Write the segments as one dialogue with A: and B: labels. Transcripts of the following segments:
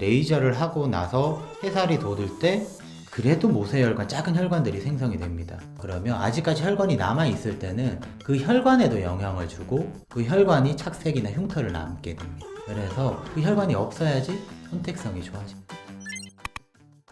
A: 레이저를 하고 나서 해살이 돋을 때 그래도 모세혈관, 작은 혈관들이 생성이 됩니다. 그러면 아직까지 혈관이 남아 있을 때는 그 혈관에도 영향을 주고 그 혈관이 착색이나 흉터를 남게 됩니다. 그래서 그 혈관이 없어야지 선택성이 좋아집니다.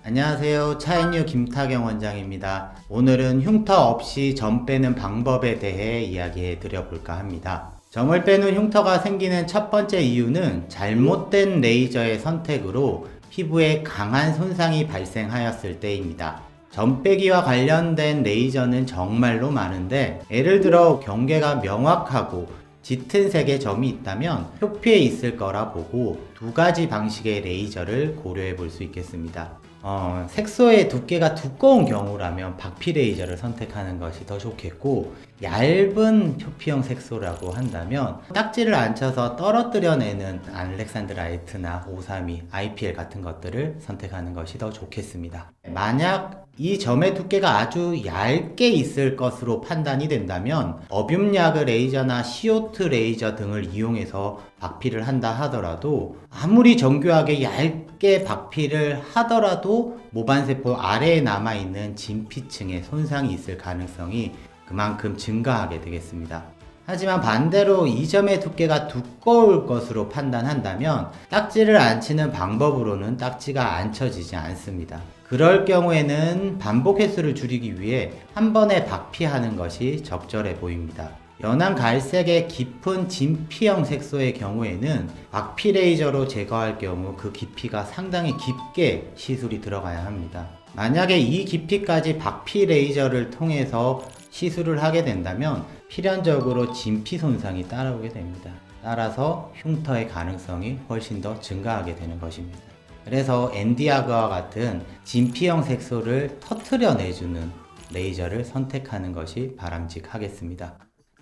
A: 안녕하세요. 차인유 김타경 원장입니다. 오늘은 흉터 없이 점 빼는 방법에 대해 이야기해 드려볼까 합니다. 점을 빼는 흉터가 생기는 첫 번째 이유는 잘못된 레이저의 선택으로 피부에 강한 손상이 발생하였을 때입니다. 점 빼기와 관련된 레이저는 정말로 많은데 예를 들어 경계가 명확하고 짙은 색의 점이 있다면 표피에 있을 거라 보고 두 가지 방식의 레이저를 고려해 볼 수 있겠습니다. 어, 색소의 두께가 두꺼운 경우라면 박피 레이저를 선택하는 것이 더 좋겠고 얇은 표피형 색소라고 한다면 딱지를 안 쳐서 떨어뜨려내는 알렉산드라이트나 532, IPL 같은 것들을 선택하는 것이 더 좋겠습니다. 만약 이 점의 두께가 아주 얇게 있을 것으로 판단이 된다면 어뷸야그 레이저나 CO2 레이저 등을 이용해서 박피를 한다 하더라도 아무리 정교하게 얇게 박피를 하더라도 모반세포 아래에 남아있는 진피층에 손상이 있을 가능성이 그만큼 증가하게 되겠습니다. 하지만 반대로 이 점의 두께가 두꺼울 것으로 판단한다면 딱지를 안 치는 방법으로는 딱지가 안 쳐지지 않습니다. 그럴 경우에는 반복 횟수를 줄이기 위해 한 번에 박피하는 것이 적절해 보입니다. 연한 갈색의 깊은 진피형 색소의 경우에는 박피 레이저로 제거할 경우 그 깊이가 상당히 깊게 시술이 들어가야 합니다. 만약에 이 깊이까지 박피 레이저를 통해서 시술을 하게 된다면 필연적으로 진피 손상이 따라오게 됩니다. 따라서 흉터의 가능성이 훨씬 더 증가하게 되는 것입니다. 그래서 엔디아그와 같은 진피형 색소를 터트려 내주는 레이저를 선택하는 것이 바람직하겠습니다.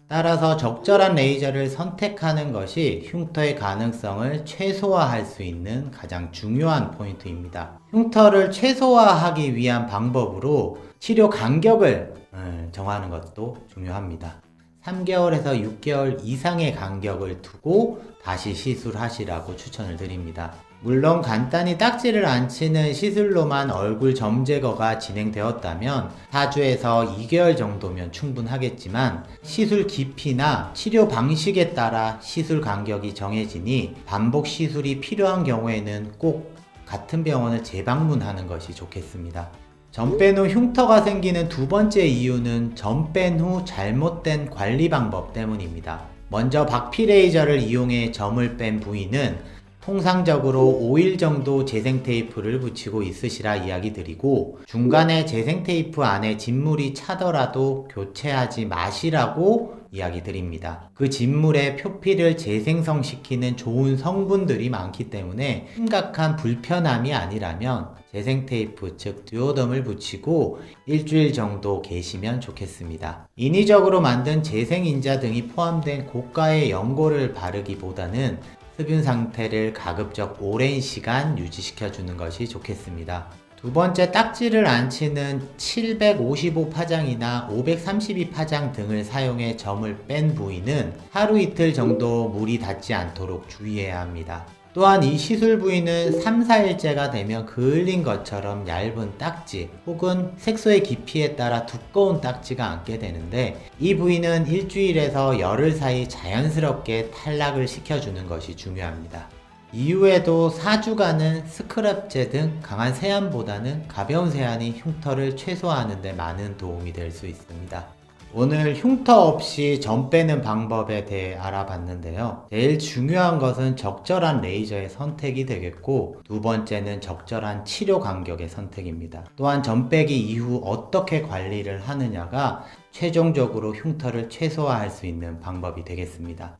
A: 따라서 적절한 레이저를 선택하는 것이 흉터의 가능성을 최소화할 수 있는 가장 중요한 포인트입니다. 흉터를 최소화하기 위한 방법으로 치료 간격을 음, 정하는 것도 중요합니다. 3개월에서 6개월 이상의 간격을 두고 다시 시술하시라고 추천을 드립니다. 물론 간단히 딱지를 안 치는 시술로만 얼굴 점 제거가 진행되었다면 4주에서 2개월 정도면 충분하겠지만 시술 깊이나 치료 방식에 따라 시술 간격이 정해지니 반복 시술이 필요한 경우에는 꼭 같은 병원을 재방문하는 것이 좋겠습니다. 점뺀후 흉터가 생기는 두 번째 이유는 점뺀후 잘못된 관리 방법 때문입니다. 먼저 박피 레이저를 이용해 점을 뺀 부위는 통상적으로 5일 정도 재생 테이프를 붙이고 있으시라 이야기 드리고 중간에 재생 테이프 안에 진물이 차더라도 교체하지 마시라고 이야기 드립니다. 그 진물에 표피를 재생성시키는 좋은 성분들이 많기 때문에 심각한 불편함이 아니라면 재생 테이프 즉 듀오덤을 붙이고 일주일 정도 계시면 좋겠습니다. 인위적으로 만든 재생 인자 등이 포함된 고가의 연고를 바르기보다는 흡윤 상태를 가급적 오랜 시간 유지시켜 주는 것이 좋겠습니다. 두 번째 딱지를 안 치는 755 파장이나 532 파장 등을 사용해 점을 뺀 부위는 하루 이틀 정도 물이 닿지 않도록 주의해야 합니다. 또한 이 시술 부위는 3, 4일째가 되면 그을린 것처럼 얇은 딱지 혹은 색소의 깊이에 따라 두꺼운 딱지가 앉게 되는데 이 부위는 일주일에서 열흘 사이 자연스럽게 탈락을 시켜주는 것이 중요합니다. 이후에도 4주간은 스크럽제 등 강한 세안보다는 가벼운 세안이 흉터를 최소화하는 데 많은 도움이 될 수 있습니다. 오늘 흉터 없이 점 빼는 방법에 대해 알아봤는데요. 제일 중요한 것은 적절한 레이저의 선택이 되겠고, 두 번째는 적절한 치료 간격의 선택입니다. 또한 점 빼기 이후 어떻게 관리를 하느냐가 최종적으로 흉터를 최소화할 수 있는 방법이 되겠습니다.